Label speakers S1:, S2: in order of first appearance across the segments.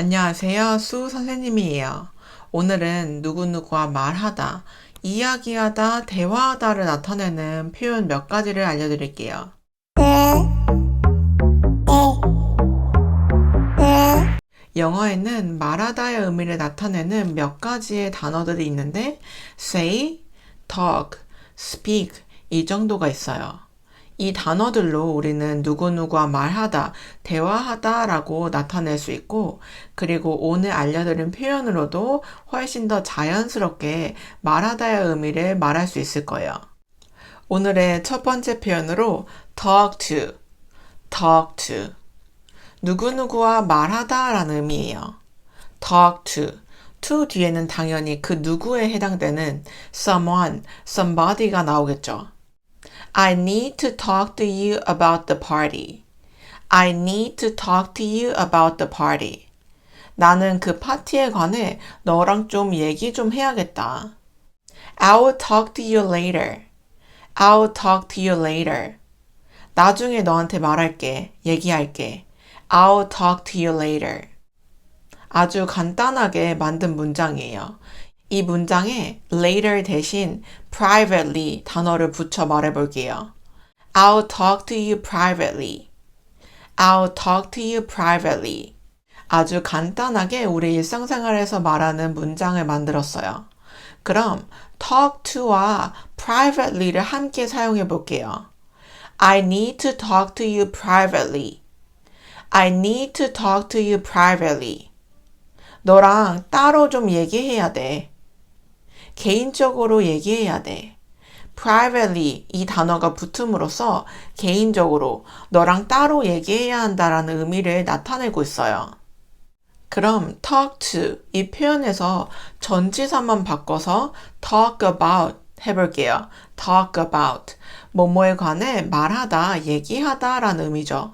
S1: 안녕하세요. 수 선생님이에요. 오늘은 누구누구와 말하다, 이야기하다, 대화하다를 나타내는 표현 몇 가지를 알려드릴게요. 영어에는 말하다의 의미를 나타내는 몇 가지의 단어들이 있는데 say, talk, speak 이 정도가 있어요. 이 단어들로 우리는 누구누구와 말하다, 대화하다 라고 나타낼 수 있고, 그리고 오늘 알려드린 표현으로도 훨씬 더 자연스럽게 말하다의 의미를 말할 수 있을 거예요. 오늘의 첫 번째 표현으로 talk to, talk to. 누구누구와 말하다 라는 의미예요. talk to. to 뒤에는 당연히 그 누구에 해당되는 someone, somebody가 나오겠죠. I need to talk to you about the party. I need to talk to you about the party. 나는 그 파티에 관해 너랑 좀 얘기 좀 해야겠다. I'll talk to you later. I'll talk to you later. 나중에 너한테 말할게. 얘기할게. I'll talk to you later. 아주 간단하게 만든 문장이에요. 이 문장에 later 대신 privately 단어를 붙여 말해 볼게요. I'll talk to you privately. I'll talk to you privately. 아주 간단하게 우리 일상생활에서 말하는 문장을 만들었어요. 그럼 talk to와 privately를 함께 사용해 볼게요. I need to talk to you privately. I need to talk to you privately. 너랑 따로 좀 얘기해야 돼. 개인적으로 얘기해야 돼. privately 이 단어가 붙음으로써 개인적으로 너랑 따로 얘기해야 한다라는 의미를 나타내고 있어요. 그럼 talk to 이 표현에서 전치사만 바꿔서 talk about 해볼게요. talk about 뭐뭐에 관해 말하다, 얘기하다 라는 의미죠.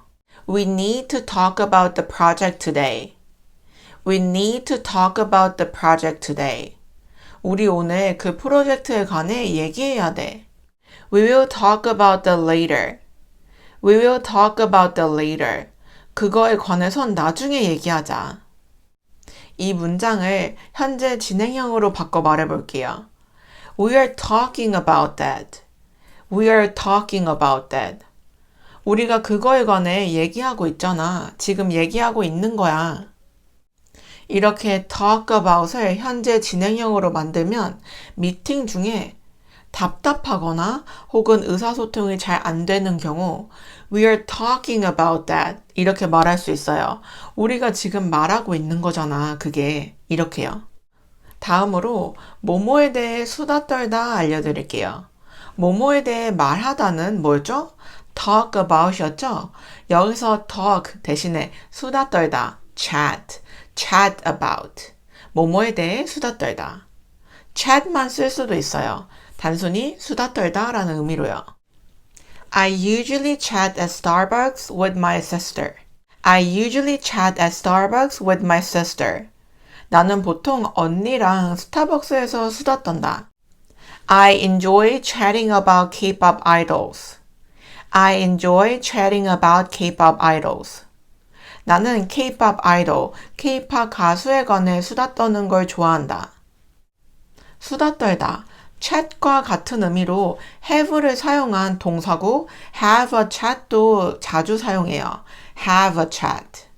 S1: We need to talk about the project today. We need to talk about the project today. 우리 오늘 그 프로젝트에 관해 얘기해야 돼. We will talk about that later. We will talk about that later. 그거에 관해선 나중에 얘기하자. 이 문장을 현재 진행형으로 바꿔 말해볼게요. We are talking about that. We are talking about that. 우리가 그거에 관해 얘기하고 있잖아. 지금 얘기하고 있는 거야. 이렇게 talk about을 현재 진행형으로 만들면 미팅 중에 답답하거나 혹은 의사소통이 잘 안 되는 경우 we are talking about that 이렇게 말할 수 있어요. 우리가 지금 말하고 있는 거잖아. 그게 이렇게요. 다음으로 모모에 대해 수다 떨다 알려드릴게요. 모모에 대해 말하다는 뭐죠? talk about이었죠? 여기서 talk 대신에 수다 떨다 chat chat about. 뭐뭐에 대해 수다 떨다. chat만 쓸 수도 있어요. 단순히 수다 떨다 라는 의미로요. I usually chat at Starbucks with my sister. I usually chat at Starbucks with my sister. 나는 보통 언니랑 스타벅스에서 수다 떤다. I enjoy chatting about K-pop idols. I enjoy chatting about K-pop idols. 나는 K-pop 아이돌, K-pop 가수에 관해 수다 떠는 걸 좋아한다. 수다 떨다. chat과 같은 의미로 have를 사용한 동사고 have a chat도 자주 사용해요. have a chat.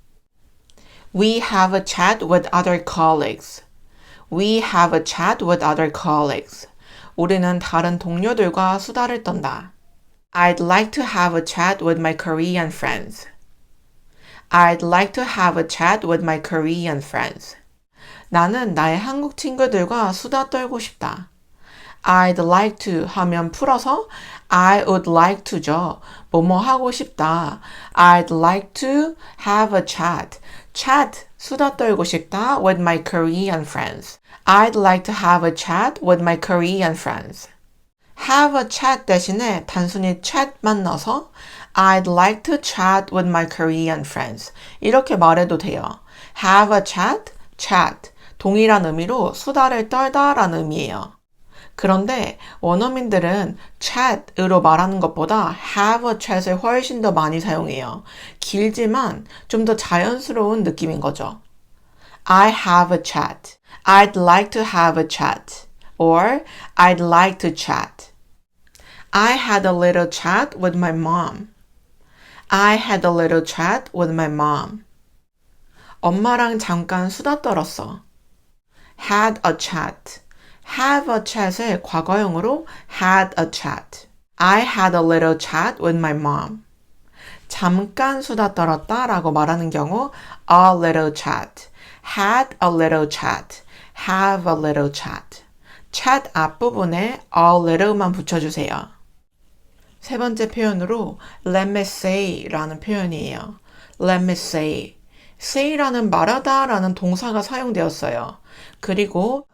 S1: We have a chat with other colleagues. We have a chat with other colleagues. 우리는 다른 동료들과 수다를 떤다. I'd like to have a chat with my Korean friends. I'd like to have a chat with my Korean friends. 나는 나의 한국 친구들과 수다 떨고 싶다. I'd like to 하면 풀어서 I would like to죠. 뭐뭐 하고 싶다. I'd like to have a chat. chat 수다 떨고 싶다 with my Korean friends. I'd like to have a chat with my Korean friends. have a chat 대신에 단순히 chat만 넣어서 I'd like to chat with my Korean friends. 이렇게 말해도 돼요. have a chat, chat. 동일한 의미로 수다를 떨다 라는 의미예요. 그런데 원어민들은 chat으로 말하는 것보다 have a chat을 훨씬 더 많이 사용해요. 길지만 좀 더 자연스러운 느낌인 거죠. I have a chat. I'd like to have a chat. Or I'd like to chat. I had a little chat with my mom. I had a little chat with my mom. 엄마랑 잠깐 수다 떨었어. had a chat. have a chat을 과거형으로 had a chat. I had a little chat with my mom. 잠깐 수다 떨었다 라고 말하는 경우 a little chat, had a little chat, have a little chat. chat 앞부분에 a little만 붙여주세요. 세 번째 표현으로 let me say라는 표현이에요. let me say. say라는 말하다 라는 동사가 사용되었어요. 그리고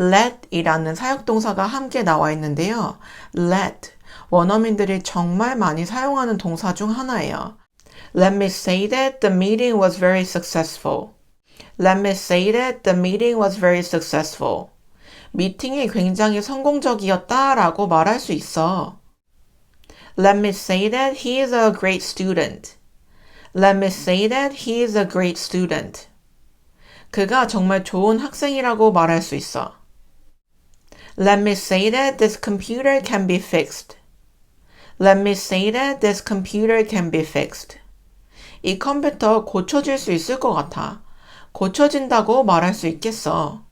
S1: let이라는 사역동사가 함께 나와 있는데요. let. 원어민들이 정말 많이 사용하는 동사 중 하나예요. Let me say that the meeting was very successful. Let me say that the meeting was very successful. 미팅이 굉장히 성공적이었다 라고 말할 수 있어. Let me say that he is a great student. Let me say that he is a great student. 그가 정말 좋은 학생이라고 말할 수 있어. Let me say that this computer can be fixed. Let me say that this computer can be fixed. 이 컴퓨터 고쳐질 수 있을 것 같아. 고쳐진다고 말할 수 있겠어.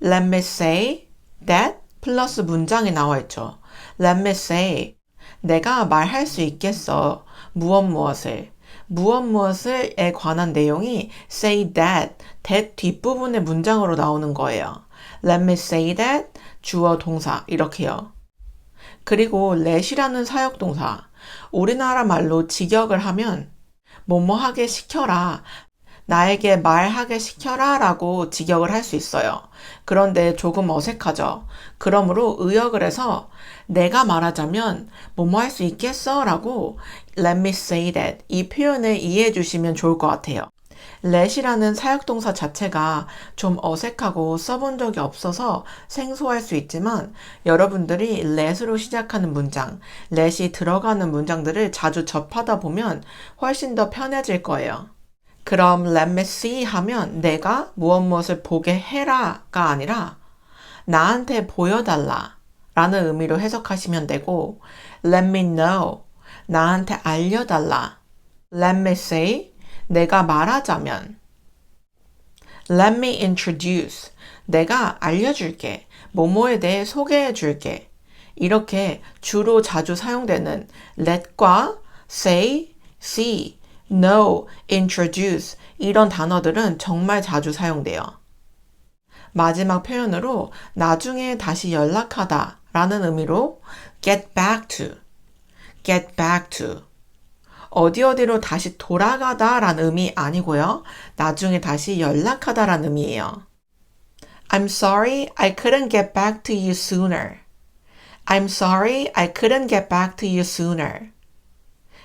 S1: Let me say that 플러스 문장이 나와 있죠. Let me say 내가 말할 수 있겠어. 무엇 무엇을. 무엇 무엇을에 관한 내용이 say that, that 뒷부분의 문장으로 나오는 거예요. Let me say that 주어 동사 이렇게요. 그리고 let이라는 사역 동사. 우리나라 말로 직역을 하면 뭐뭐 하게 시켜라. 나에게 말하게 시켜라 라고 직역을 할 수 있어요. 그런데 조금 어색하죠. 그러므로 의역을 해서 내가 말하자면 뭐뭐 할 수 있겠어 라고 let me say that 이 표현을 이해해 주시면 좋을 것 같아요. let이라는 사역동사 자체가 좀 어색하고 써본 적이 없어서 생소할 수 있지만 여러분들이 let으로 시작하는 문장, let이 들어가는 문장들을 자주 접하다 보면 훨씬 더 편해질 거예요. 그럼 let me see 하면 내가 무엇 무엇을 보게 해라가 아니라 나한테 보여달라 라는 의미로 해석하시면 되고 let me know 나한테 알려달라 let me say 내가 말하자면 let me introduce 내가 알려줄게 뭐뭐에 대해 소개해 줄게 이렇게 주로 자주 사용되는 let과 say, see know, introduce 이런 단어들은 정말 자주 사용돼요. 마지막 표현으로 나중에 다시 연락하다 라는 의미로 get back to, get back to. 어디 어디로 다시 돌아가다 라는 의미 아니고요. 나중에 다시 연락하다 라는 의미예요. I'm sorry I couldn't get back to you sooner. I'm sorry I couldn't get back to you sooner.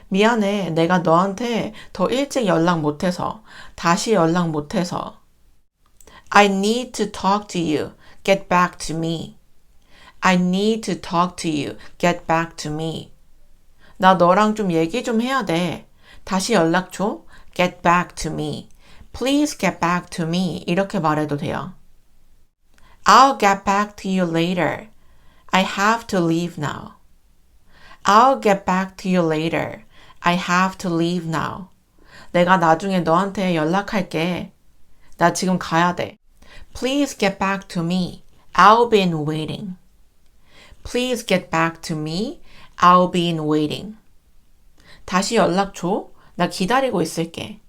S1: 미안해. 내가 너한테 더 일찍 연락 못해서, 다시 연락 못해서. I need to talk to you. Get back to me. I need to talk to you. Get back to me. 나 너랑 좀 얘기 좀 해야 돼. 다시 연락 줘. Get back to me. Please get back to me. 이렇게 말해도 돼요. I'll get back to you later. I have to leave now. I'll get back to you later. I have to leave now. 내가 나중에 너한테 연락할게. 나 지금 가야 돼. Please get back to me. I'll be in waiting. Please get back to me. I'll be in waiting. 다시 연락 줘. 나 기다리고 있을게.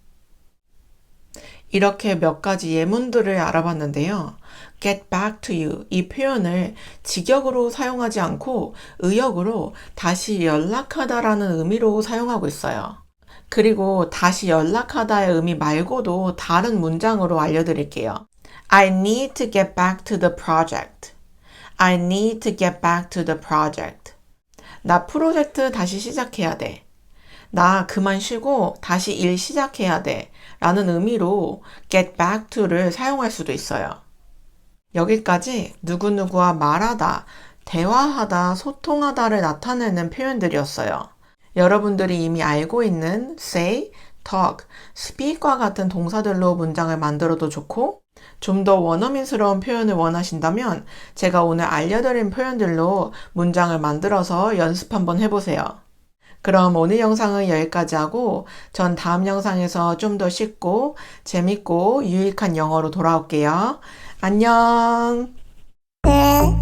S1: 이렇게 몇 가지 예문들을 알아봤는데요. get back to you 이 표현을 직역으로 사용하지 않고 의역으로 다시 연락하다라는 의미로 사용하고 있어요. 그리고 다시 연락하다의 의미 말고도 다른 문장으로 알려드릴게요. I need to get back to the project. I need to get back to the project. 나 프로젝트 다시 시작해야 돼. 나 그만 쉬고 다시 일 시작해야 돼. 라는 의미로 get back to를 사용할 수도 있어요. 여기까지 누구누구와 말하다, 대화하다, 소통하다를 나타내는 표현들이었어요. 여러분들이 이미 알고 있는 say, talk, speak과 같은 동사들로 문장을 만들어도 좋고, 좀 더 원어민스러운 표현을 원하신다면 제가 오늘 알려드린 표현들로 문장을 만들어서 연습 한번 해보세요. 그럼 오늘 영상은 여기까지 하고 전 다음 영상에서 좀 더 쉽고 재밌고 유익한 영어로 돌아올게요. 안녕!
S2: 네.